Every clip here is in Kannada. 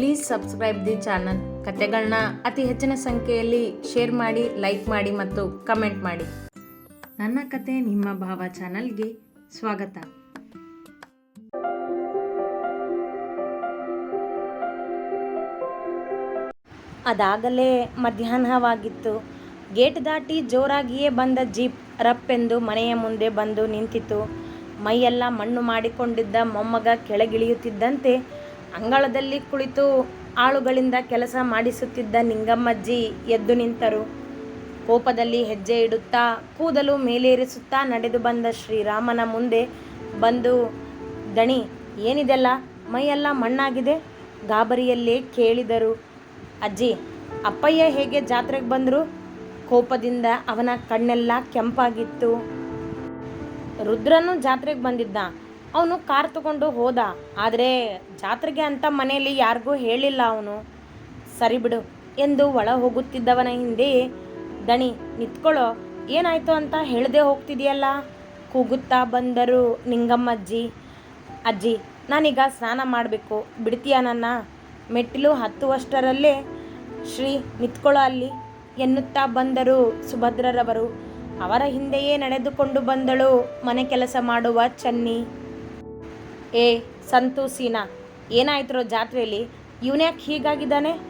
ಪ್ಲೀಸ್ ಸಬ್ಸ್ಕ್ರೈಬ್ ದಿ ಚಾನಲ್ ಕತೆಗಳನ್ನ ಅತಿ ಹೆಚ್ಚಿನ ಸಂಖ್ಯೆಯಲ್ಲಿ ಶೇರ್ ಮಾಡಿ ಲೈಕ್ ಮಾಡಿ ಮತ್ತು ಕಮೆಂಟ್ ಮಾಡಿ. ನನ್ನ ಕತೆ ನಿಮ್ಮ ಭಾವ ಚಾನಲ್ಗೆ ಸ್ವಾಗತ. ಅದಾಗಲೇ ಮಧ್ಯಾಹ್ನವಾಗಿತ್ತು. ಗೇಟ್ ದಾಟಿ ಜೋರಾಗಿಯೇ ಬಂದ ಜೀಪ್ ರಪ್ಪೆಂದು ಮನೆಯ ಮುಂದೆ ಬಂದು ನಿಂತಿತು ಮೈಯೆಲ್ಲ ಮಣ್ಣು ಮಾಡಿಕೊಂಡಿದ್ದ ಮೊಮ್ಮಗ ಕೆಳಗಿಳಿಯುತ್ತಿದ್ದಂತೆ ಅಂಗಳದಲ್ಲಿ ಕುಳಿತು ಆಳುಗಳಿಂದ ಕೆಲಸ ಮಾಡಿಸುತ್ತಿದ್ದ ನಿಂಗಮ್ಮಜ್ಜಿ ಎದ್ದು ನಿಂತರು. ಕೋಪದಲ್ಲಿ ಹೆಜ್ಜೆ ಇಡುತ್ತಾ ಕೂದಲು ಮೇಲೇರಿಸುತ್ತಾ ನಡೆದು ಬಂದ ಶ್ರೀರಾಮನ ಮುಂದೆ ಬಂದು ದಣಿ ಏನಿದೆಲ್ಲ? ಮೈಯೆಲ್ಲ ಮಣ್ಣಾಗಿದೆ? ಗಾಬರಿಯಲ್ಲೇ ಕೇಳಿದರು. ಅಜ್ಜಿ, ಅಪ್ಪಯ್ಯ ಹೇಗೆ ಜಾತ್ರೆಗೆ ಬಂದರು? ಕೋಪದಿಂದ ಅವನ ಕಣ್ಣೆಲ್ಲ ಕೆಂಪಾಗಿತ್ತು. ರುದ್ರನು ಜಾತ್ರೆಗೆ ಬಂದಿದ್ದ. ಅವನು ಕಾರ್ ತಗೊಂಡು ಹೋದ. ಆದರೆ ಜಾತ್ರೆಗೆ ಅಂತ ಮನೆಯಲ್ಲಿ ಯಾರಿಗೂ ಹೇಳಿಲ್ಲ ಅವನು. ಸರಿ ಬಿಡು ಎಂದು ಒಳ ಹೋಗುತ್ತಿದ್ದವನ ಹಿಂದೆ, ದಣಿ, ನಿಂತ್ಕೊಳ್ಳೋ. ಏನಾಯ್ತು ಅಂತ ಹೇಳದೆ ಹೋಗ್ತಿದೆಯಲ್ಲ? ಕೂಗುತ್ತಾ ಬಂದರು ನಿಂಗಮ್ಮಜ್ಜಿ ಅಜ್ಜಿ, ನಾನೀಗ ಸ್ನಾನ ಮಾಡಬೇಕು. ಬಿಡ್ತೀಯ ನನ್ನ? ಮೆಟ್ಟಿಲು ಹತ್ತುವಷ್ಟರಲ್ಲೇ ಶ್ರೀ ನಿಂತ್ಕೊಳ್ಳೋ ಅಲ್ಲಿ, ಎನ್ನುತ್ತಾ ಬಂದರು ಸುಭದ್ರರವರು. ಅವರ ಹಿಂದೆಯೇ ನಡೆದುಕೊಂಡು ಬಂದಳು ಮನೆ ಕೆಲಸ ಮಾಡುವ ಚನ್ನಿ. ಏ ಸಂತು ಸೀನಾ, ಏನಾಯ್ತರೋ ಜಾತ್ರೆಯಲ್ಲಿ ಇವನ್ಯಾಕೆ ಹೀಗಾಗಿದ್ದಾನೆ?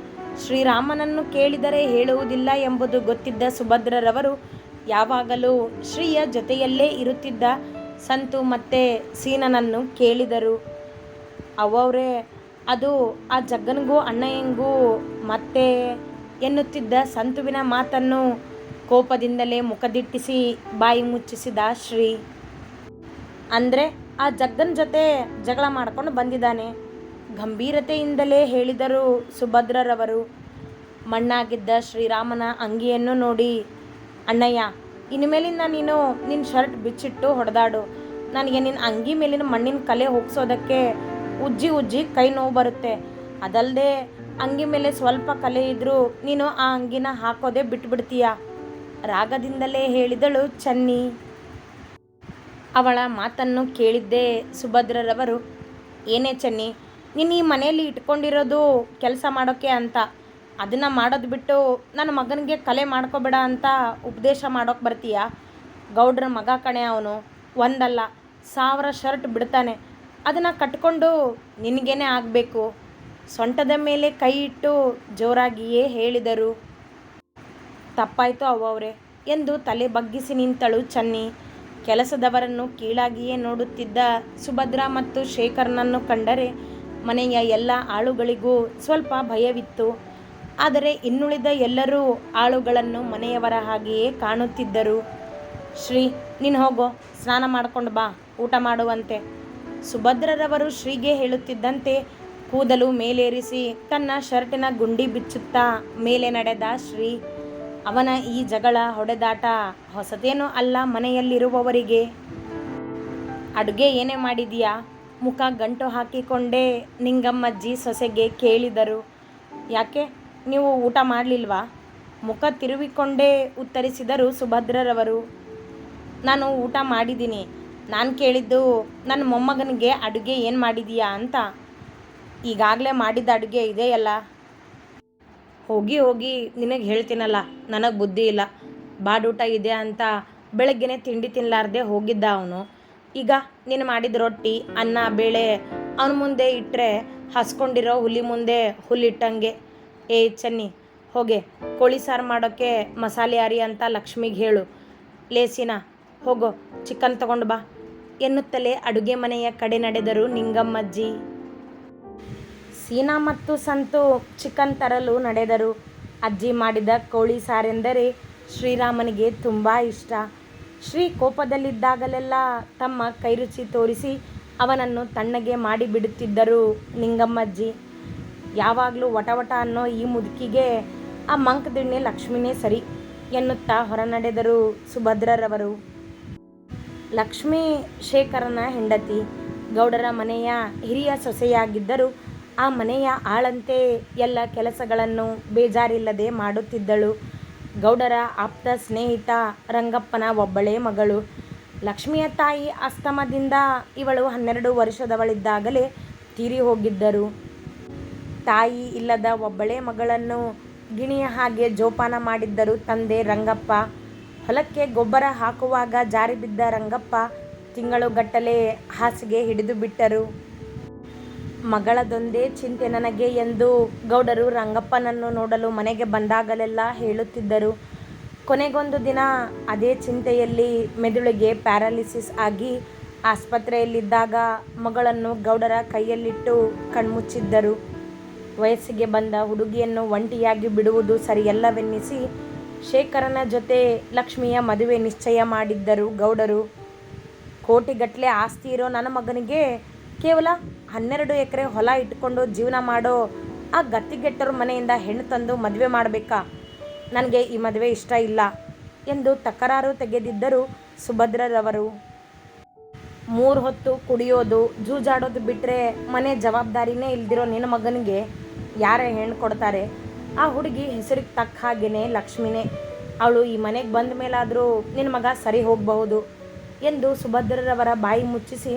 ಶ್ರೀರಾಮನನ್ನು ಕೇಳಿದರೆ ಹೇಳುವುದಿಲ್ಲ ಎಂಬುದು ಗೊತ್ತಿದ್ದ ಸುಭದ್ರರವರು ಯಾವಾಗಲೂ ಶ್ರೀಯ ಜೊತೆಯಲ್ಲೇ ಇರುತ್ತಿದ್ದ ಸಂತು ಮತ್ತೆ ಸೀನನನ್ನು ಕೇಳಿದರು. ಅವರೇ, ಅದು ಆ ಜಗ್ಗನಿಗೂ ಅಣ್ಣಯ್ಯಂಗೂ ಮತ್ತೆ ಎನ್ನುತ್ತಿದ್ದ ಸಂತುವಿನ ಮಾತನ್ನು ಕೋಪದಿಂದಲೇ ಮುಖದಿಟ್ಟಿಸಿ ಬಾಯಿ ಮುಚ್ಚಿಸಿದ ಶ್ರೀ. ಅಂದರೆ ಆ ಜಗ್ಗನ ಜೊತೆ ಜಗಳ ಮಾಡ್ಕೊಂಡು ಬಂದಿದ್ದಾನೆ. ಗಂಭೀರತೆಯಿಂದಲೇ ಹೇಳಿದರು ಸುಭದ್ರರವರು. ಮಣ್ಣಾಗಿದ್ದ ಶ್ರೀರಾಮನ ಅಂಗಿಯನ್ನು ನೋಡಿ, ಅಣ್ಣಯ್ಯ ಇನ್ನು ಮೇಲಿಂದ ನೀನು ನಿನ್ನ ಶರ್ಟ್ ಬಿಚ್ಚಿಟ್ಟು ಹೊಡೆದಾಡು. ನನಗೆ ನಿನ್ನ ಅಂಗಿ ಮೇಲಿನ ಮಣ್ಣಿನ ಕಲೆ ಹೋಗ್ಸೋದಕ್ಕೆ ಉಜ್ಜಿ ಉಜ್ಜಿ ಕೈ ನೋವು ಬರುತ್ತೆ. ಅದಲ್ಲದೆ ಅಂಗಿ ಮೇಲೆ ಸ್ವಲ್ಪ ಕಲೆ ಇದ್ದರೂ ನೀನು ಆ ಅಂಗಿನ ಹಾಕೋದೇ ಬಿಟ್ಬಿಡ್ತೀಯ. ರಾಗದಿಂದಲೇ ಹೇಳಿದಳು ಚನ್ನಿ. ಅವಳ ಮಾತನ್ನು ಕೇಳಿದ್ದೇ ಸುಭದ್ರರವರು, ಏನೇ ಚೆನ್ನಿ, ನೀನು ಈ ಮನೆಯಲ್ಲಿ ಇಟ್ಕೊಂಡಿರೋದು ಕೆಲಸ ಮಾಡೋಕ್ಕೆ ಅಂತ, ಅದನ್ನು ಮಾಡೋದು ಬಿಟ್ಟು ನನ್ನ ಮಗನಿಗೆ ಕಲೆ ಮಾಡ್ಕೋಬೇಡ ಅಂತ ಉಪದೇಶ ಮಾಡೋಕೆ ಬರ್ತೀಯ? ಗೌಡ್ರ ಮಗ ಕಣೆ ಅವನು, ಒಂದಲ್ಲ, ಸಾವಿರ ಶರ್ಟ್ ಬಿಡ್ತಾನೆ, ಅದನ್ನು ಕಟ್ಕೊಂಡು ನಿನಗೇನೆ ಆಗಬೇಕು. ಸೊಂಟದ ಮೇಲೆ ಕೈ ಇಟ್ಟು ಜೋರಾಗಿಯೇ ಹೇಳಿದರು. ತಪ್ಪಾಯಿತು ಅವ್ವವ್ರೆ, ಎಂದು ತಲೆ ಬಗ್ಗಿಸಿ ನಿಂತಳು ಚನ್ನಿ. ಕೆಲಸದವರನ್ನು ಕೀಳಾಗಿಯೇ ನೋಡುತ್ತಿದ್ದ ಸುಭದ್ರ ಮತ್ತು ಶೇಖರ್ನನ್ನು ಕಂಡರೆ ಮನೆಯ ಎಲ್ಲ ಆಳುಗಳಿಗೂ ಸ್ವಲ್ಪ ಭಯವಿತ್ತು. ಆದರೆ ಇನ್ನುಳಿದ ಎಲ್ಲರೂ ಆಳುಗಳನ್ನು ಮನೆಯವರ ಹಾಗೆಯೇ ಕಾಣುತ್ತಿದ್ದರು. ಶ್ರೀ, ನೀನು ಹೋಗೋ, ಸ್ನಾನ ಮಾಡ್ಕೊಂಡು ಬಾ, ಊಟ ಮಾಡುವಂತೆ. ಸುಭದ್ರರವರು ಶ್ರೀಗೆ ಹೇಳುತ್ತಿದ್ದಂತೆ ಕೂದಲು ಮೇಲೇರಿಸಿ ತನ್ನ ಶರ್ಟಿನ ಗುಂಡಿ ಬಿಚ್ಚುತ್ತಾ ಮೇಲೆ ನಡೆದ ಶ್ರೀ ಅವನ ಈ ಜಗಳ, ಹೊಡೆದಾಟ ಹೊಸತೇನೂ ಅಲ್ಲ ಮನೆಯಲ್ಲಿರುವವರಿಗೆ. ಅಡುಗೆ ಏನೇ ಮಾಡಿದೀಯಾ? ಮುಖ ಗಂಟು ಹಾಕಿಕೊಂಡೇ ನಿಂಗಮ್ಮಜ್ಜಿ ಸೊಸೆಗೆ ಕೇಳಿದರು. ಯಾಕೆ? ನೀವು ಊಟ ಮಾಡಲಿಲ್ವಾ? ಮುಖ ತಿರುವಿಕೊಂಡೇ ಉತ್ತರಿಸಿದರು ಸುಭದ್ರರವರು. ನಾನು ಊಟ ಮಾಡಿದ್ದೀನಿ. ನಾನು ಕೇಳಿದ್ದು ನನ್ನ ಮೊಮ್ಮಗನಿಗೆ ಅಡುಗೆ ಏನು ಮಾಡಿದೀಯಾ ಅಂತ. ಈಗಾಗಲೇ ಮಾಡಿದ ಅಡುಗೆ ಇದೆಯಲ್ಲ ಹೋಗಿ ಹೋಗಿ ನಿನಗೆ ಹೇಳ್ತೀನಲ್ಲ, ನನಗೆ ಬುದ್ಧಿ ಇಲ್ಲ ಬಾಡೂಟ ಇದೆ ಅಂತ ಬೆಳಗ್ಗೆನೆ ತಿಂಡಿ ತಿನ್ನಲಾರ್ದೆ ಹೋಗಿದ್ದ ಅವನು. ಈಗ ನೀನು ಮಾಡಿದ ರೊಟ್ಟಿ, ಅನ್ನ, ಬೇಳೆ, ಅವನ ಮುಂದೆ ಇಟ್ಟರೆ ಹಸ್ಕೊಂಡಿರೋ ಹುಲಿ ಮುಂದೆ ಹುಲ್ಲಿಟ್ಟಂಗೆ ಏ ಚನ್ನಿ, ಹೋಗೆ, ಕೋಳಿ ಸಾರು ಮಾಡೋಕ್ಕೆ ಮಸಾಲೆ ಅರಿ ಅಂತ ಲಕ್ಷ್ಮಿಗೆ ಹೇಳು. ಲೇಸಿನ ಹೋಗೋ, ಚಿಕನ್ ತಗೊಂಡು ಬಾ. ಎನ್ನುತ್ತಲೇ ಅಡುಗೆ ಮನೆಯ ಕಡೆ ನಡೆದರು ನಿಂಗಮ್ಮಜ್ಜಿ ಸೀನಾ ಮತ್ತು ಸಂತು ಚಿಕನ್ ತರಲು ನಡೆದರು. ಅಜ್ಜಿ ಮಾಡಿದ ಕೋಳಿ ಸಾರೆಂದರೆ ಶ್ರೀರಾಮನಿಗೆ ತುಂಬ ಇಷ್ಟ. ಶ್ರೀ ಕೋಪದಲ್ಲಿದ್ದಾಗಲೆಲ್ಲ ತಮ್ಮ ಕೈರುಚಿ ತೋರಿಸಿ ಅವನನ್ನು ತಣ್ಣಗೆ ಮಾಡಿಬಿಡುತ್ತಿದ್ದರು ನಿಂಗಮ್ಮಜ್ಜಿ. ಯಾವಾಗಲೂ ವಟವಟ ಅನ್ನೋ ಈ ಮುದುಕಿಗೆ ಆ ಮಂಕದಿಣ್ಣೆ ಲಕ್ಷ್ಮಿನೇ ಸರಿ ಎನ್ನುತ್ತಾ ಹೊರನಡೆದರು ಸುಭದ್ರರವರು. ಲಕ್ಷ್ಮೀ ಶೇಖರನ ಹೆಂಡತಿ ಗೌಡರ ಮನೆಯ ಹಿರಿಯ ಸೊಸೆಯಾಗಿದ್ದರು ಆ ಮನೆಯ ಆಳಂತೆ ಎಲ್ಲ ಕೆಲಸಗಳನ್ನು ಬೇಜಾರಿಲ್ಲದೆ ಮಾಡುತ್ತಿದ್ದಳು. ಗೌಡರ ಆಪ್ತ ಸ್ನೇಹಿತ ರಂಗಪ್ಪನ ಒಬ್ಬಳೇ ಮಗಳು. ಲಕ್ಷ್ಮಿಯ ತಾಯಿ ಅಸ್ತಮದಿಂದ ಇವಳು ಹನ್ನೆರಡು ವರ್ಷದವಳಿದ್ದಾಗಲೇ ತೀರಿ ಹೋಗಿದ್ದರು. ತಾಯಿ ಇಲ್ಲದ ಒಬ್ಬಳೇ ಮಗಳನ್ನು ಗಿಣಿಯ ಹಾಗೆ ಜೋಪಾನ ಮಾಡಿದ್ದರು ತಂದೆ ರಂಗಪ್ಪ. ಹೊಲಕ್ಕೆ ಗೊಬ್ಬರ ಹಾಕುವಾಗ ಜಾರಿ ಬಿದ್ದ ರಂಗಪ್ಪ ತಿಂಗಳುಗಟ್ಟಲೆ ಹಾಸಿಗೆ ಹಿಡಿದು ಬಿಟ್ಟರು. ಮಗಳದೊಂದೇ ಚಿಂತೆ ನನಗೆ ಎಂದು ಗೌಡರು ರಂಗಪ್ಪನನ್ನು ನೋಡಲು ಮನೆಗೆ ಬಂದಾಗಲೆಲ್ಲ ಹೇಳುತ್ತಿದ್ದರು. ಕೊನೆಗೊಂದು ದಿನ ಅದೇ ಚಿಂತೆಯಲ್ಲಿ ಮೆದುಳಿಗೆ ಪ್ಯಾರಾಲಿಸಿಸ್ ಆಗಿ ಆಸ್ಪತ್ರೆಯಲ್ಲಿದ್ದಾಗ ಮಗಳನ್ನು ಗೌಡರ ಕೈಯಲ್ಲಿಟ್ಟು ಕಣ್ಮುಚ್ಚಿದ್ದರು. ವಯಸ್ಸಿಗೆ ಬಂದ ಹುಡುಗಿಯನ್ನು ಒಂಟಿಯಾಗಿ ಬಿಡುವುದು ಸರಿಯಲ್ಲವೆನ್ನಿಸಿ ಶೇಖರನ ಜೊತೆ ಲಕ್ಷ್ಮಿಯ ಮದುವೆ ನಿಶ್ಚಯ ಮಾಡಿದ್ದರು ಗೌಡರು. ಕೋಟಿಗಟ್ಟಲೆ ಆಸ್ತಿ ಇರೋ ನನ್ನ ಮಗನಿಗೆ ಕೇವಲ ಹನ್ನೆರಡು ಎಕರೆ ಹೊಲ ಇಟ್ಕೊಂಡು ಜೀವನ ಮಾಡೋ ಆ ಗತಿಗೆಟ್ಟರ ಮನೆಯಿಂದ ಹೆಣ್ಣು ತಂದು ಮದುವೆ ಮಾಡಬೇಕಾ? ನನಗೆ ಈ ಮದುವೆ ಇಷ್ಟ ಇಲ್ಲ ಎಂದು ತಕರಾರು ತೆಗೆದಿದ್ದರು ಸುಭದ್ರರವರು. ಮೂರು ಹೊತ್ತು ಕುಡಿಯೋದು, ಜೂಜಾಡೋದು ಬಿಟ್ಟರೆ ಮನೆ ಜವಾಬ್ದಾರಿನೇ ಇಲ್ದಿರೋ ನಿನ್ನ ಮಗನಿಗೆ ಯಾರೇ ಹೆಣ್ಣು ಕೊಡ್ತಾರೆ? ಆ ಹುಡುಗಿ ಹೆಸರಿಗೆ ತಕ್ಕ ಹಾಗೇನೆ ಲಕ್ಷ್ಮಿನೇ. ಅವಳು ಈ ಮನೆಗೆ ಬಂದ ಮೇಲಾದರೂ ನಿನ್ನ ಮಗ ಸರಿ ಹೋಗಬಹುದು ಎಂದು ಸುಭದ್ರರವರ ಬಾಯಿ ಮುಚ್ಚಿಸಿ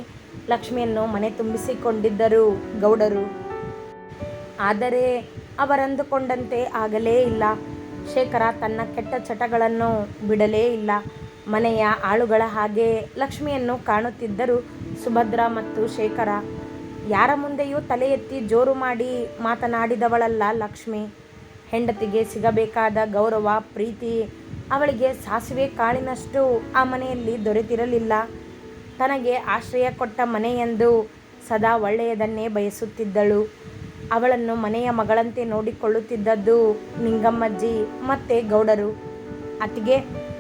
ಲಕ್ಷ್ಮಿಯನ್ನು ಮನೆ ತುಂಬಿಸಿಕೊಂಡಿದ್ದರು ಗೌಡರು. ಆದರೆ ಅವರಂದುಕೊಂಡಂತೆ ಆಗಲೇ ಇಲ್ಲ. ಶೇಖರ ತನ್ನ ಕೆಟ್ಟ ಚಟಗಳನ್ನು ಬಿಡಲೇ ಇಲ್ಲ. ಮನೆಯ ಆಳುಗಳ ಹಾಗೆ ಲಕ್ಷ್ಮಿಯನ್ನು ಕಾಣುತ್ತಿದ್ದರು ಸುಭದ್ರ ಮತ್ತು ಶೇಖರ. ಯಾರ ಮುಂದೆಯೂ ತಲೆ ಎತ್ತಿ ಜೋರು ಮಾಡಿ ಮಾತನಾಡಿದವಳಲ್ಲ ಲಕ್ಷ್ಮಿ. ಹೆಂಡತಿಗೆ ಸಿಗಬೇಕಾದ ಗೌರವ, ಪ್ರೀತಿ ಅವಳಿಗೆ ಸಾಸಿವೆ ಕಾಳಿನಷ್ಟು ಆ ಮನೆಯಲ್ಲಿ ದೊರೆತಿರಲಿಲ್ಲ. ತನಗೆ ಆಶ್ರಯ ಕೊಟ್ಟ ಮನೆಯೆಂದು ಸದಾ ಒಳ್ಳೆಯದನ್ನೇ ಬಯಸುತ್ತಿದ್ದಳು. ಅವಳನ್ನು ಮನೆಯ ಮಗಳಂತೆ ನೋಡಿಕೊಳ್ಳುತ್ತಿದ್ದದ್ದು ನಿಂಗಮ್ಮಜ್ಜಿ ಮತ್ತೆ ಗೌಡರು. ಅತಿಗೆ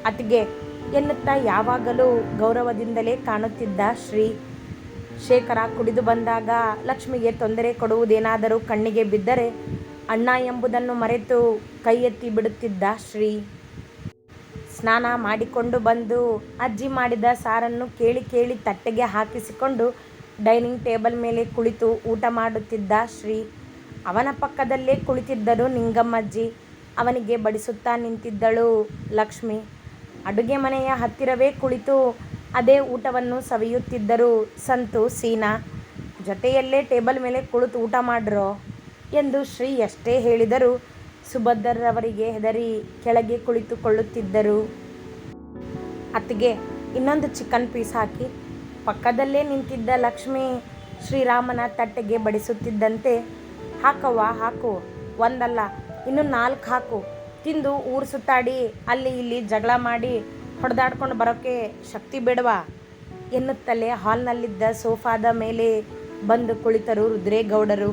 ಅತಿಗೆ ಎನ್ನುತ್ತಾ ಯಾವಾಗಲೂ ಗೌರವದಿಂದಲೇ ಕಾಣುತ್ತಿದ್ದ ಶ್ರೀ. ಶೇಖರ ಕುಡಿದು ಬಂದಾಗ ಲಕ್ಷ್ಮಿಗೆ ತೊಂದರೆ ಕೊಡುವುದೇನಾದರೂ ಕಣ್ಣಿಗೆ ಬಿದ್ದರೆ ಅಣ್ಣ ಎಂಬುದನ್ನು ಮರೆತು ಕೈ ಎತ್ತಿ ಬಿಡುತ್ತಿದ್ದ ಶ್ರೀ. ಸ್ನಾನ ಮಾಡಿಕೊಂಡು ಬಂದು ಅಜ್ಜಿ ಮಾಡಿದ ಸಾರನ್ನು ಕೇಳಿ ಕೇಳಿ ತಟ್ಟೆಗೆ ಹಾಕಿಸಿಕೊಂಡು ಡೈನಿಂಗ್ ಟೇಬಲ್ ಮೇಲೆ ಕುಳಿತು ಊಟ ಮಾಡುತ್ತಿದ್ದ ಶ್ರೀ. ಅವನ ಪಕ್ಕದಲ್ಲೇ ಕುಳಿತಿದ್ದರು ನಿಂಗಮ್ಮಜ್ಜಿ. ಅವನಿಗೆ ಬಡಿಸುತ್ತಾ ನಿಂತಿದ್ದಳು ಲಕ್ಷ್ಮಿ. ಅಡುಗೆ ಮನೆಯ ಹತ್ತಿರವೇ ಕುಳಿತು ಅದೇ ಊಟವನ್ನು ಸವಿಯುತ್ತಿದ್ದರು ಸಂತು, ಸೀನಾ. ಜೊತೆಯಲ್ಲೇ ಟೇಬಲ್ ಮೇಲೆ ಕುಳಿತು ಊಟ ಮಾಡ್ರೋ ಎಂದು ಶ್ರೀ ಎಷ್ಟೇ ಹೇಳಿದರೂ ಸುಭದ್ರರವರಿಗೆ ಹೆದರಿ ಕೆಳಗೆ ಕುಳಿತುಕೊಳ್ಳುತ್ತಿದ್ದರು. ಅತ್ತಿಗೆ ಇನ್ನೊಂದು ಚಿಕನ್ ಪೀಸ್ ಹಾಕಿ. ಪಕ್ಕದಲ್ಲೇ ನಿಂತಿದ್ದ ಲಕ್ಷ್ಮಿ ಶ್ರೀರಾಮನ ತಟ್ಟೆಗೆ ಬಡಿಸುತ್ತಿದ್ದಂತೆ, ಹಾಕವ್ವ, ಹಾಕು. ಒಂದಲ್ಲ, ಇನ್ನು ನಾಲ್ಕು ಹಾಕು. ತಿಂದು ಊರು ಸುತ್ತಾಡಿ, ಅಲ್ಲಿ ಇಲ್ಲಿ ಜಗಳ ಮಾಡಿ, ಹೊಡೆದಾಡ್ಕೊಂಡು ಬರೋಕ್ಕೆ ಶಕ್ತಿ ಬೇಡವಾ? ಎನ್ನುತ್ತಲೇ ಹಾಲ್ನಲ್ಲಿದ್ದ ಸೋಫಾದ ಮೇಲೆ ಬಂದು ಕುಳಿತರು ರುದ್ರೇಗೌಡರು.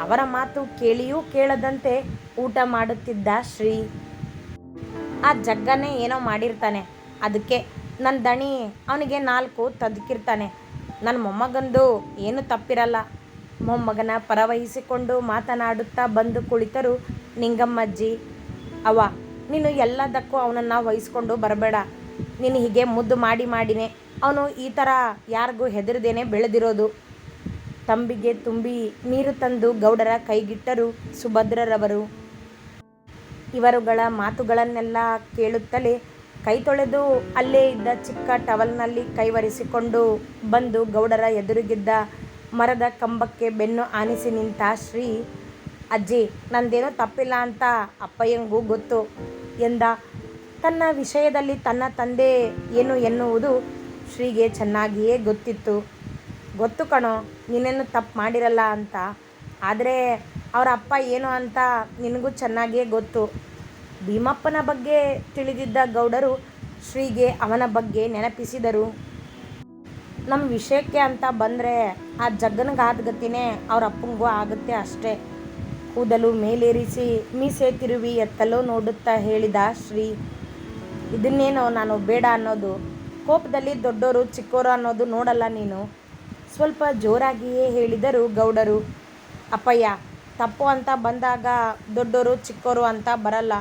ಅವರ ಮಾತು ಕೇಳಿಯೂ ಕೇಳದಂತೆ ಊಟ ಮಾಡುತ್ತಿದ್ದ ಶ್ರೀ. ಆ ಜಗ್ಗನೇ ಏನೋ ಮಾಡಿರ್ತಾನೆ. ಅದಕ್ಕೆ ನನ್ನ ದಣಿ ಅವನಿಗೆ ನಾಲ್ಕು ತದುಕಿರ್ತಾನೆ. ನನ್ನ ಮೊಮ್ಮಗಂದು ಏನು ತಪ್ಪಿರಲ್ಲ. ಮೊಮ್ಮಗನ ಪರವಹಿಸಿಕೊಂಡು ಮಾತನಾಡುತ್ತಾ ಬಂದು ಕುಳಿತರು ನಿಂಗಮ್ಮಜ್ಜಿ. ಅವ ನೀನು ಎಲ್ಲದಕ್ಕೂ ಅವನನ್ನು ವಹಿಸ್ಕೊಂಡು ಬರಬೇಡ. ನೀನು ಹೀಗೆ ಮುದ್ದು ಮಾಡಿ ಮಾಡಿನೇ. ಅವನು ಈ ಥರ ಯಾರಿಗೂ ಹೆದರದೇನೆ ಬೆಳೆದಿರೋದು. ತಂಬಿಗೆ ತುಂಬಿ ನೀರು ತಂದು ಗೌಡರ ಕೈಗಿಟ್ಟರು ಸುಭದ್ರರವರು. ಇವರುಗಳ ಮಾತುಗಳನ್ನೆಲ್ಲ ಕೇಳುತ್ತಲೇ ಕೈ ತೊಳೆದು ಅಲ್ಲೇ ಇದ್ದ ಚಿಕ್ಕ ಟವಲ್ನಲ್ಲಿ ಕೈವರಿಸಿಕೊಂಡು ಬಂದು ಗೌಡರ ಎದುರಿಗಿದ್ದ ಮರದ ಕಂಬಕ್ಕೆ ಬೆನ್ನು ಆನಿಸಿ ನಿಂತ ಶ್ರೀ, ಅಜ್ಜಿ, ನಂದೇನೋ ತಪ್ಪಿಲ್ಲ ಅಂತ ಅಪ್ಪಯ್ಯಂಗೂ ಗೊತ್ತು ಎಂದ. ತನ್ನ ವಿಷಯದಲ್ಲಿ ತನ್ನ ತಂದೆ ಏನು ಎನ್ನುವುದು ಶ್ರೀಗೆ ಚೆನ್ನಾಗಿಯೇ ಗೊತ್ತಿತ್ತು. ಗೊತ್ತು ಕಣೋ, ನೀನೇನು ತಪ್ಪು ಮಾಡಿರಲ್ಲ ಅಂತ. ಆದರೆ ಅವರ ಅಪ್ಪ ಏನು ಅಂತ ನಿನಗೂ ಚೆನ್ನಾಗಿಯೇ ಗೊತ್ತು. ಭೀಮಪ್ಪನ ಬಗ್ಗೆ ತಿಳಿದಿದ್ದ ಗೌಡರು ಶ್ರೀಗೆ ಅವನ ಬಗ್ಗೆ ನೆನಪಿಸಿದರು. ನಮ್ಮ ವಿಷಯಕ್ಕೆ ಅಂತ ಬಂದರೆ ಆ ಜಗ್ಗನಿಗಾದ ಗತಿನೇ ಅವ್ರ ಅಪ್ಪಂಗೂ ಆಗುತ್ತೆ ಅಷ್ಟೇ. ಕೂದಲು ಮೇಲೇರಿಸಿ ಮೀಸೆ ತಿರುವಿ ಎತ್ತಲೋ ನೋಡುತ್ತಾ ಹೇಳಿದ ಶ್ರೀ, ಇದನ್ನೇನೋ ನಾನು ಬೇಡ ಅನ್ನೋದು. ಕೋಪದಲ್ಲಿ ದೊಡ್ಡೋರು ಚಿಕ್ಕೋರು ಅನ್ನೋದು ನೋಡಲ್ಲ ನೀನು. ಸ್ವಲ್ಪ ಜೋರಾಗಿಯೇ ಹೇಳಿದರು ಗೌಡರು. ಅಪ್ಪಯ್ಯ ತಪ್ಪು ಅಂತ ಬಂದಾಗ ದೊಡ್ಡೋರು, ಚಿಕ್ಕೋರು ಅಂತ ಬರಲ್ಲ.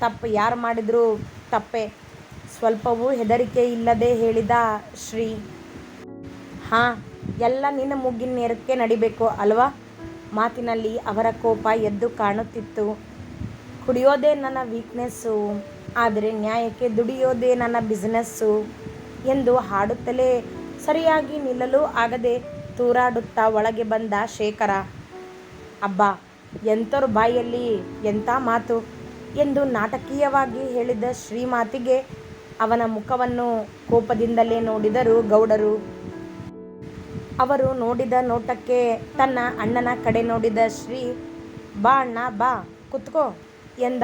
ತಪ್ಪು ಯಾರು ಮಾಡಿದರೂ ತಪ್ಪೇ. ಸ್ವಲ್ಪವೂ ಹೆದರಿಕೆ ಇಲ್ಲದೆ ಹೇಳಿದ ಶ್ರೀ. ಹಾಂ, ಎಲ್ಲ ನಿನ್ನ ಮುಗ್ಗಿನ ನೇರಕ್ಕೆ ನಡಿಬೇಕು ಅಲ್ವಾ? ಮಾತಿನಲ್ಲಿ ಅವರ ಕೋಪ ಎದ್ದು ಕಾಣುತ್ತಿತ್ತು. ಕುಡಿಯೋದೇ ನನ್ನ ವೀಕ್ನೆಸ್ಸು, ಆದರೆ ನ್ಯಾಯಕ್ಕೆ ದುಡಿಯೋದೇ ನನ್ನ ಬಿಸ್ನೆಸ್ಸು ಎಂದು ಹಾಡುತ್ತಲೇ ಸರಿಯಾಗಿ ನಿಲ್ಲಲು ಆಗದೆ ತೂರಾಡುತ್ತಾ ಒಳಗೆ ಬಂದ ಶೇಖರ. ಅಬ್ಬಾ ಎಂಥವ್ರ ಬಾಯಲ್ಲಿ ಎಂಥ ಮಾತು? ಎಂದು ನಾಟಕೀಯವಾಗಿ ಹೇಳಿದ ಶ್ರೀಮಾತಿಗೆ ಅವನ ಮುಖವನ್ನು ಕೋಪದಿಂದಲೇ ನೋಡಿದರು ಗೌಡರು. ಅವರು ನೋಡಿದ ನೋಟಕ್ಕೆ ತನ್ನ ಅಣ್ಣನ ಕಡೆ ನೋಡಿದ ಶ್ರೀ, ಬಾ ಅಣ್ಣ, ಬಾ, ಕುತ್ಕೋ ಎಂದ,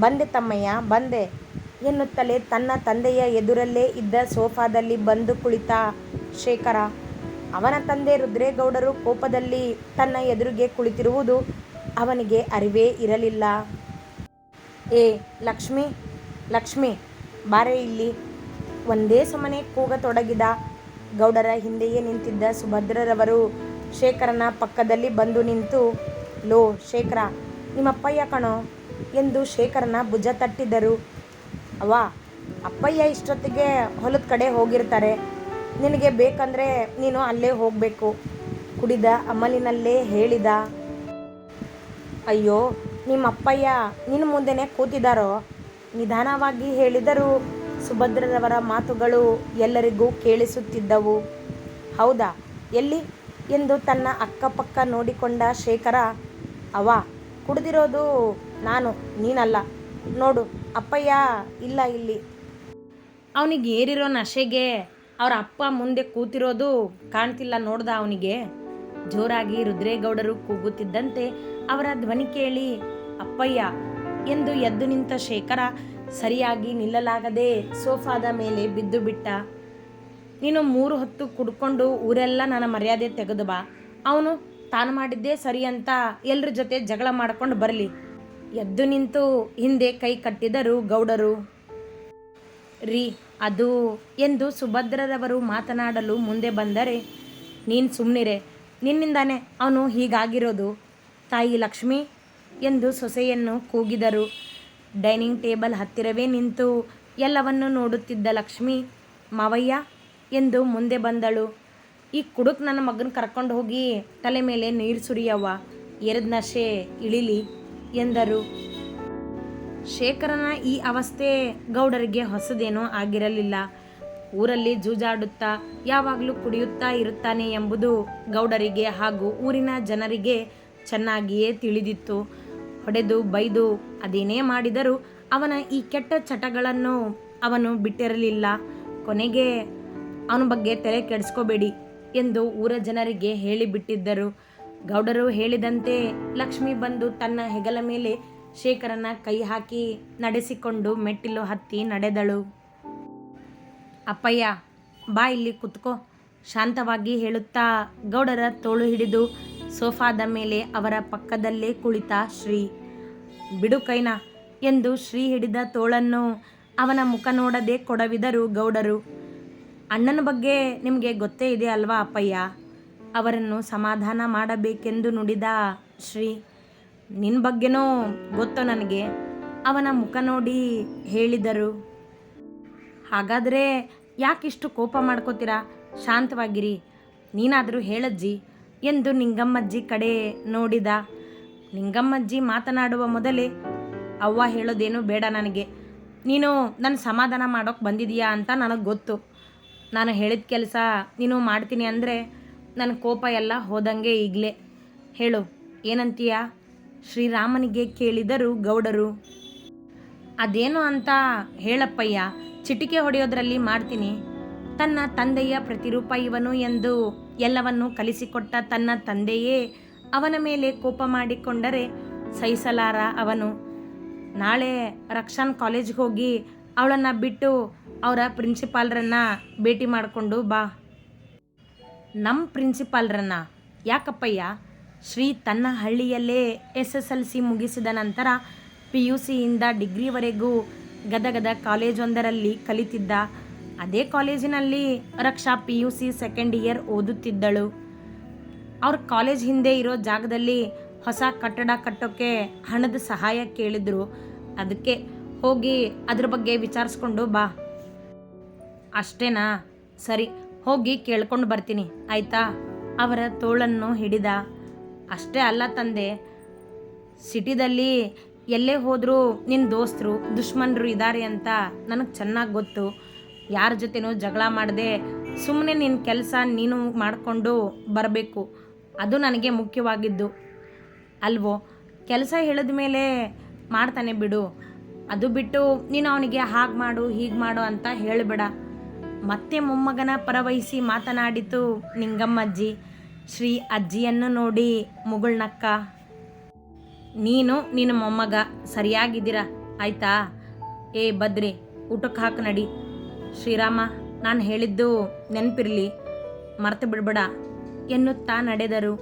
ಬಂದೆ ತಮ್ಮಯ್ಯ, ಬಂದೆ ಎನ್ನುತ್ತಲೇ ತನ್ನ ತಂದೆಯ ಎದುರಲ್ಲೇ ಇದ್ದ ಸೋಫಾದಲ್ಲಿ ಬಂದು ಕುಳಿತ ಶೇಖರ. ಅವನ ತಂದೆ ರುದ್ರೇಗೌಡರು ಕೋಪದಲ್ಲಿ ತನ್ನ ಎದುರಿಗೆ ಕುಳಿತಿರುವುದು ಅವನಿಗೆ ಅರಿವೇ ಇರಲಿಲ್ಲ. ಏ, ಲಕ್ಷ್ಮಿ ಲಕ್ಷ್ಮಿ, ಬಾರೆ ಇಲ್ಲಿ. ಒಂದೇ ಸಮನೆ ಕೂಗತೊಡಗಿದ ಗೌಡರ ಹಿಂದೆಯೇ ನಿಂತಿದ್ದ ಸುಭದ್ರರವರು ಶೇಖರನ ಪಕ್ಕದಲ್ಲಿ ಬಂದು ನಿಂತು, ಲೋ, ಶೇಖರ, ನಿಮ್ಮಪ್ಪಯ್ಯ ಕಣೋ ಎಂದು ಶೇಖರನ ಭುಜ ತಟ್ಟಿದರು. ಅವ ಅಪ್ಪಯ್ಯ ಇಷ್ಟೊತ್ತಿಗೆ ಹೊಲದ ಕಡೆ ಹೋಗಿರ್ತಾರೆ. ನಿನಗೆ ಬೇಕಂದರೆ ನೀನು ಅಲ್ಲೇ ಹೋಗಬೇಕು. ಕುಡಿದ ಅಮಲಿನಲ್ಲೇ ಹೇಳಿದ. ಅಯ್ಯೋ ನಿಮ್ಮ ಅಪ್ಪಯ್ಯ ನಿನ್ನ ಮುಂದೆನೇ ಕೂತಿದ್ದಾರೋ ನಿಧಾನವಾಗಿ ಹೇಳಿದರೂ. ಸುಭದ್ರರವರ ಮಾತುಗಳು ಎಲ್ಲರಿಗೂ ಕೇಳಿಸುತ್ತಿದ್ದವು. ಹೌದಾ, ಎಲ್ಲಿ? ಎಂದು ತನ್ನ ಅಕ್ಕಪಕ್ಕ ನೋಡಿಕೊಂಡ ಶೇಖರ ಅವ ಕುಡಿದಿರೋದು ನಾನು, ನೀನಲ್ಲ. ನೋಡು, ಅಪ್ಪಯ್ಯ ಇಲ್ಲ ಇಲ್ಲಿ. ಅವನಿಗೆ ಏರಿರೋ ನಶೆಗೆ ಅವರ ಅಪ್ಪ ಮುಂದೆ ಕೂತಿರೋದು ಕಾಣ್ತಿಲ್ಲ ನೋಡ್ದ ಅವನಿಗೆ. ಜೋರಾಗಿ ರುದ್ರೇಗೌಡರು ಕೂಗುತ್ತಿದ್ದಂತೆ ಅವರ ಧ್ವನಿ ಕೇಳಿ, ಅಪ್ಪಯ್ಯ, ಎಂದು ಎದ್ದು ನಿಂತ ಶೇಖರ ಸರಿಯಾಗಿ ನಿಲ್ಲಲಾಗದೆ ಸೋಫಾದ ಮೇಲೆ ಬಿದ್ದು ಬಿಟ್ಟ. ನೀನು ಮೂರು ಹೊತ್ತು ಕುಡ್ಕೊಂಡು ಊರೆಲ್ಲ ನನ್ನ ಮರ್ಯಾದೆ ತೆಗೆದು ಬಾ. ಅವನು, ತಾನು ಮಾಡಿದ್ದೇ ಸರಿ ಅಂತ ಎಲ್ಲರ ಜೊತೆ ಜಗಳ ಮಾಡ್ಕೊಂಡು ಬರಲಿ. ಎದ್ದು ನಿಂತು ಹಿಂದೆ ಕೈ ಕಟ್ಟಿದರು ಗೌಡರು. ರೀ, ಅದು ಎಂದು ಸುಭದ್ರರವರು ಮಾತನಾಡಲು ಮುಂದೆ ಬಂದರೆ, ನೀನು ಸುಮ್ಮನಿರೆ ನಿನ್ನಿಂದಾನೆ ಅವನು ಹೀಗಾಗಿರೋದು. ತಾಯಿ ಲಕ್ಷ್ಮಿ ಎಂದು ಸೊಸೆಯನ್ನು ಕೂಗಿದರು. ಡೈನಿಂಗ್ ಟೇಬಲ್ ಹತ್ತಿರವೇ ನಿಂತು ಎಲ್ಲವನ್ನು ನೋಡುತ್ತಿದ್ದ ಲಕ್ಷ್ಮಿ, ಮಾವಯ್ಯ ಎಂದು ಮುಂದೆ ಬಂದಳು. ಈ ಕುಡುಕ್ ನನ್ನ ಮಗನ ಕರ್ಕೊಂಡು ಹೋಗಿ ತಲೆ ಮೇಲೆ ನೀರು ಸುರಿಯವ್ವ ಎರೆದ ನಶೆ ಇಳಿಲಿ ಎಂದರು. ಶೇಖರನ ಈ ಅವಸ್ಥೆ ಗೌಡರಿಗೆ ಹೊಸದೇನೂ ಆಗಿರಲಿಲ್ಲ. ಊರಲ್ಲಿ ಜೂಜಾಡುತ್ತಾ ಯಾವಾಗಲೂ ಕುಡಿಯುತ್ತಾ ಇರುತ್ತಾನೆ ಎಂಬುದು ಗೌಡರಿಗೆ ಹಾಗೂ ಊರಿನ ಜನರಿಗೆ ಚೆನ್ನಾಗಿಯೇ ತಿಳಿದಿತ್ತು. ಹೊಡೆದು ಬೈದು ಅದೇನೇ ಮಾಡಿದರೂ ಅವನ ಈ ಕೆಟ್ಟ ಚಟಗಳನ್ನು ಅವನು ಬಿಟ್ಟಿರಲಿಲ್ಲ. ಕೊನೆಗೆ, ಅವನ ಬಗ್ಗೆ ತಲೆ ಕೆಡಿಸ್ಕೋಬೇಡಿ ಎಂದು ಊರ ಜನರಿಗೆ ಹೇಳಿಬಿಟ್ಟಿದ್ದರು. ಗೌಡರು ಹೇಳಿದಂತೆ ಲಕ್ಷ್ಮಿ ಬಂದು ತನ್ನ ಹೆಗಲ ಮೇಲೆ ಶೇಖರನ ಕೈ ಹಾಕಿ ನಡೆಸಿಕೊಂಡು ಮೆಟ್ಟಿಲು ಹತ್ತಿ ನಡೆದಳು. ಅಪ್ಪಯ್ಯ, ಬಾ ಇಲ್ಲಿ ಕುತ್ಕೋ, ಶಾಂತವಾಗಿ ಹೇಳುತ್ತಾ ಗೌಡರ ತೋಳು ಹಿಡಿದು ಸೋಫಾದ ಮೇಲೆ ಅವರ ಪಕ್ಕದಲ್ಲೇ ಕುಳಿತ ಶ್ರೀ. ಬಿಡು ಕೈನ, ಎಂದು ಶ್ರೀ ಹಿಡಿದ ತೋಳನ್ನು ಅವನ ಮುಖ ನೋಡದೆ ಕೊಡವಿದರು ಗೌಡರು. ಅಣ್ಣನ ಬಗ್ಗೆ ನಿಮಗೆ ಗೊತ್ತೇ ಇದೆ ಅಲ್ವಾ ಅಪ್ಪಯ್ಯ? ಅವರನ್ನು ಸಮಾಧಾನ ಮಾಡಬೇಕೆಂದು ನುಡಿದ ಶ್ರೀ. ನಿನ್ನ ಬಗ್ಗೆನೋ ಗೊತ್ತು ನನಗೆ? ಅವನ ಮುಖ ನೋಡಿ ಹೇಳಿದರು. ಹಾಗಾದರೆ ಯಾಕಿಷ್ಟು ಕೋಪ ಮಾಡ್ಕೋತೀರಾ? ಶಾಂತವಾಗಿರಿ. ನೀನಾದರೂ ಹೇಳಜ್ಜಿ ಎಂದು ನಿಂಗಮ್ಮಜ್ಜಿ ಕಡೆ ನೋಡಿದ. ನಿಂಗಮ್ಮಜ್ಜಿ ಮಾತನಾಡುವ ಮೊದಲೇ, ಅವ್ವ ಹೇಳೋದೇನು ಬೇಡ ನನಗೆ. ನೀನು ನನ್ನ ಸಮಾಧಾನ ಮಾಡೋಕೆ ಬಂದಿದೀಯಾ ಅಂತ ನನಗೆ ಗೊತ್ತು. ನಾನು ಹೇಳಿದ ಕೆಲಸ ನೀನು ಮಾಡ್ತೀನಿ ಅಂದರೆ ನನ್ನ ಕೋಪ ಎಲ್ಲ ಹೋದಂಗೆ ಈಗಲೇ. ಹೇಳು, ಏನಂತೀಯ? ಶ್ರೀರಾಮನಿಗೆ ಕೇಳಿದರು ಗೌಡರು, ಅದೇನು ಅಂತ ಹೇಳಪ್ಪಯ್ಯ, ಚಿಟಿಕೆ ಹೊಡೆಯೋದ್ರಲ್ಲಿ ಮಾಡ್ತೀನಿ. ತನ್ನ ತಂದೆಯ ಪ್ರತಿರೂಪ ಇವನು ಎಂದು ಎಲ್ಲವನ್ನು ಕಲಿಸಿಕೊಟ್ಟ ತನ್ನ ತಂದೆಯೇ ಅವನ ಮೇಲೆ ಕೋಪ ಮಾಡಿಕೊಂಡರೆ ಸಹಿಸಲಾರ ಅವನು. ನಾಳೆ ರಕ್ಷಾನ್ ಕಾಲೇಜ್ಗೆ ಹೋಗಿ ಅವಳನ್ನು ಬಿಟ್ಟು ಅವರ ಪ್ರಿನ್ಸಿಪಾಲ್ರನ್ನು ಭೇಟಿ ಮಾಡಿಕೊಂಡು ಬಾ. ನಮ್ಮ ಪ್ರಿನ್ಸಿಪಾಲ್ರನ್ನು? ಯಾಕಪ್ಪಯ್ಯ? ಶ್ರೀ ತನ್ನ ಹಳ್ಳಿಯಲ್ಲೇ ಎಸ್ ಎಸ್ ಎಲ್ ಸಿ ಮುಗಿಸಿದ ನಂತರ ಪಿ ಯು ಸಿಯಿಂದ ಡಿಗ್ರಿವರೆಗೂ ಗದಗದ ಕಾಲೇಜೊಂದರಲ್ಲಿ ಕಲಿತಿದ್ದ. ಅದೇ ಕಾಲೇಜಿನಲ್ಲಿ Raksha P U C second year ಓದುತ್ತಿದ್ದಳು. ಅವ್ರ ಕಾಲೇಜ್ ಹಿಂದೆ ಇರೋ ಜಾಗದಲ್ಲಿ ಹೊಸ ಕಟ್ಟಡ ಕಟ್ಟೋಕ್ಕೆ ಹಣದ ಸಹಾಯ ಕೇಳಿದ್ರು. ಅದಕ್ಕೆ ಹೋಗಿ ಅದ್ರ ಬಗ್ಗೆ ವಿಚಾರಿಸ್ಕೊಂಡು ಬಾ. ಅಷ್ಟೇನಾ? ಸರಿ, ಹೋಗಿ ಕೇಳ್ಕೊಂಡು ಬರ್ತೀನಿ. ಆಯ್ತಾ? ಅವರ ತೋಳನ್ನು ಹಿಡಿದ. ಅಷ್ಟೇ ಅಲ್ಲ ತಂದೆ. ಸಿಟಿದಲ್ಲಿ ಎಲ್ಲೇ ಹೋದರೂ ನಿನ್ನ ದೋಸ್ತರು, ದುಶ್ಮನರು ಇದ್ದಾರೆ ಅಂತ ನನಗೆ ಚೆನ್ನಾಗಿ ಗೊತ್ತು. ಯಾರ ಜೊತೆನೂ ಜಗಳ ಮಾಡದೆ ಸುಮ್ಮನೆ ನಿನ್ನ ಕೆಲಸ ನೀನು ಮಾಡಿಕೊಂಡು ಬರಬೇಕು. ಅದು ನನಗೆ ಮುಖ್ಯವಾಗಿದ್ದು. ಅಲ್ವೋ? ಕೆಲಸ ಹೇಳಿದ ಮೇಲೆ ಮಾಡ್ತಾನೆ ಬಿಡು. ಅದು ಬಿಟ್ಟು ನೀನು ಅವನಿಗೆ ಹಾಗೆ ಮಾಡು, ಹೀಗೆ ಮಾಡು ಅಂತ ಹೇಳಬೇಡ. ಮತ್ತೆ ಮೊಮ್ಮಗನ ಪರವಹಿಸಿ ಮಾತನಾಡಿತು ನಿಂಗಮ್ಮಜ್ಜಿ. ಶ್ರೀ ಅಜ್ಜಿಯನ್ನು ನೋಡಿ ಮುಗುಳ್ನಕ್ಕ. ನೀನು ನಿನ್ನ ಮೊಮ್ಮಗ ಸರಿಯಾಗಿದ್ದೀರ? ಆಯ್ತಾ? ಏ ಬದ್ರಿ ಊಟಕ್ಕೆ ಹಾಕು ನಡಿ. ಶ್ರೀರಾಮ, ನಾನು ಹೇಳಿದ್ದು ನೆನಪಿರಲಿ. ಮರೆತು ಬಿಡ್ಬೇಡ. ಎನ್ನುತ್ತಾ ನಡೆದರು.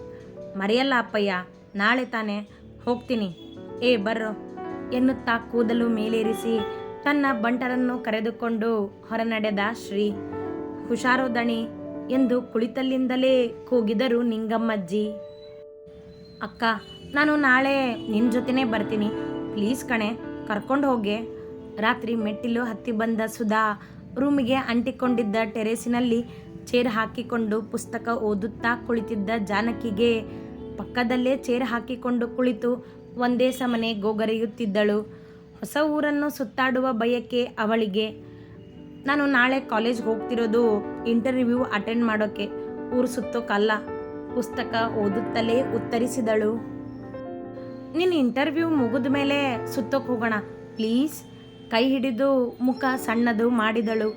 ಮರೆಯಲ್ಲ ಅಪ್ಪಯ್ಯ, ನಾಳೆ ತಾನೇ ಹೋಗ್ತೀನಿ. ಏ ಬರ್ರೋ, ಎನ್ನುತ್ತಾ ಕೂದಲು ಮೇಲೇರಿಸಿ ತನ್ನ ಬಂಟರನ್ನು ಕರೆದುಕೊಂಡು ಹೊರನಡೆದ ಶ್ರೀ ಹುಷಾರು ದಣಿ ಎಂದು ಕುಳಿತಲ್ಲಿಂದಲೇ ಕೂಗಿದರು ನಿಂಗಮ್ಮಜ್ಜಿ. ಅಕ್ಕ, ನಾನು ನಾಳೆ ನಿನ್ನ ಜೊತೆನೇ ಬರ್ತೀನಿ. ಪ್ಲೀಸ್ ಕಣೆ, ಕರ್ಕೊಂಡು ಹೋಗೆ ರಾತ್ರಿ ಮೆಟ್ಟಿಲು ಹತ್ತಿ ಬಂದ ಸುಧಾ ರೂಮಿಗೆ ಅಂಟಿಕೊಂಡಿದ್ದ ಟೆರೇಸಿನಲ್ಲಿ ಚೇರ್ ಹಾಕಿಕೊಂಡು ಪುಸ್ತಕ ಓದುತ್ತಾ ಕುಳಿತಿದ್ದ ಜಾನಕಿಗೆ ಪಕ್ಕದಲ್ಲೇ ಚೇರ್ ಹಾಕಿಕೊಂಡು ಕುಳಿತು ಒಂದೇ ಸಮನೆ ಗೋಗರೆಯುತ್ತಿದ್ದಳು. ಹೊಸ ಊರನ್ನು ಸುತ್ತಾಡುವ ಬಯಕೆ ಅವಳಿಗೆ. ನಾನು ನಾಳೆ ಕಾಲೇಜ್ಗೆ ಹೋಗ್ತಿರೋದು ಇಂಟರ್ವ್ಯೂ ಅಟೆಂಡ್ ಮಾಡೋಕ್ಕೆ ಊರು ಸುತ್ತೋಕಲ್ಲ ಪುಸ್ತಕ ಓದುತ್ತಲೇ ಉತ್ತರಿಸಿದಳು. ನಿನ್ನ ಇಂಟರ್ವ್ಯೂ ಮುಗಿದ ಮೇಲೆ ಸುತ್ತೋಕೆ ಹೋಗೋಣ. ಪ್ಲೀಸ್ ಕೈ ಹಿಡಿದು ಮುಖ ಸಣ್ಣದು ಮಾಡಿದಳು.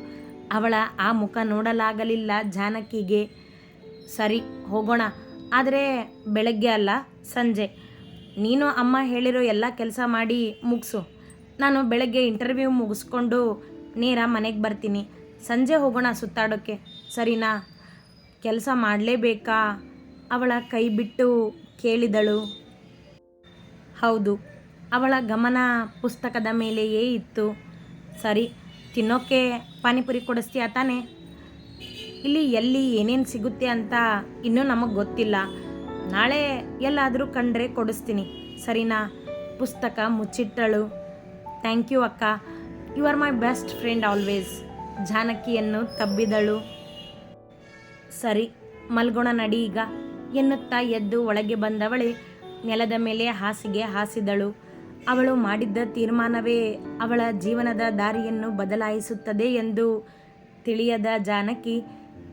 ಅವಳ ಆ ಮುಖ ನೋಡಲಾಗಲಿಲ್ಲ ಜಾನಕಿಗೆ. ಸರಿ, ಹೋಗೋಣ. ಆದರೆ ಬೆಳಗ್ಗೆ ಅಲ್ಲ, ಸಂಜೆ. ನೀನು ಅಮ್ಮ ಹೇಳಿರೋ ಎಲ್ಲ ಕೆಲಸ ಮಾಡಿ ಮುಗಿಸು. ನಾನು ಬೆಳಗ್ಗೆ ಇಂಟರ್ವ್ಯೂ ಮುಗಿಸ್ಕೊಂಡು ನೇರ ಮನೆಗೆ ಬರ್ತೀನಿ. ಸಂಜೆ ಹೋಗೋಣ ಸುತ್ತಾಡೋಕ್ಕೆ ಸರಿನಾ? ಕೆಲಸ ಮಾಡಲೇಬೇಕಾ? ಅವಳ ಕೈ ಬಿಟ್ಟು ಕೇಳಿದಳು. ಹೌದು, ಅವಳ ಗಮನ ಪುಸ್ತಕದ ಮೇಲೆಯೇ ಇತ್ತು. ಸರಿ ತಿನ್ನೋಕ್ಕೆ ಪಾನಿಪುರಿ ಕೊಡಿಸ್ತೀಯ ತಾನೇ? ಇಲ್ಲಿ ಎಲ್ಲಿ ಏನೇನು ಸಿಗುತ್ತೆ ಅಂತ ಇನ್ನೂ ನಮಗೆ ಗೊತ್ತಿಲ್ಲ. ನಾಳೆ ಎಲ್ಲಾದರೂ ಕಂಡ್ರೆ ಕೊಡಿಸ್ತೀನಿ. ಸರಿನಾ? ಪುಸ್ತಕ ಮುಚ್ಚಿಟ್ಟಳು. ಥ್ಯಾಂಕ್ ಯು ಅಕ್ಕ. You are my best friend always ಜಾನಕಿಯನ್ನು ತಬ್ಬಿದಳು. ಸರಿ, ಮಲ್ಗೋಣ ನಡಿ ಈಗ, ಎನ್ನುತ್ತಾ ಎದ್ದು ಒಳಗೆ ಬಂದವಳೆ ನೆಲದ ಮೇಲೆ ಹಾಸಿಗೆ ಹಾಸಿದಳು. ಅವಳು ಮಾಡಿದ್ದ ತೀರ್ಮಾನವೇ ಅವಳ ಜೀವನದ ದಾರಿಯನ್ನು ಬದಲಾಯಿಸುತ್ತದೆ ಎಂದು ತಿಳಿಯದ ಜಾನಕಿ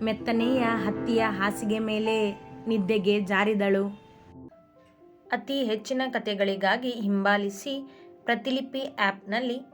ಮೆತ್ತನೆಯ ಹತ್ತಿಯ ಹಾಸಿಗೆ ಮೇಲೆ ನಿದ್ದೆಗೆ ಜಾರಿದಳು. ಅತಿ ಹೆಚ್ಚಿನ ಕಥೆಗಳಿಗಾಗಿ ಹಿಂಬಾಲಿಸಿ ಪ್ರತಿಲಿಪಿ ಆ್ಯಪ್ನಲ್ಲಿ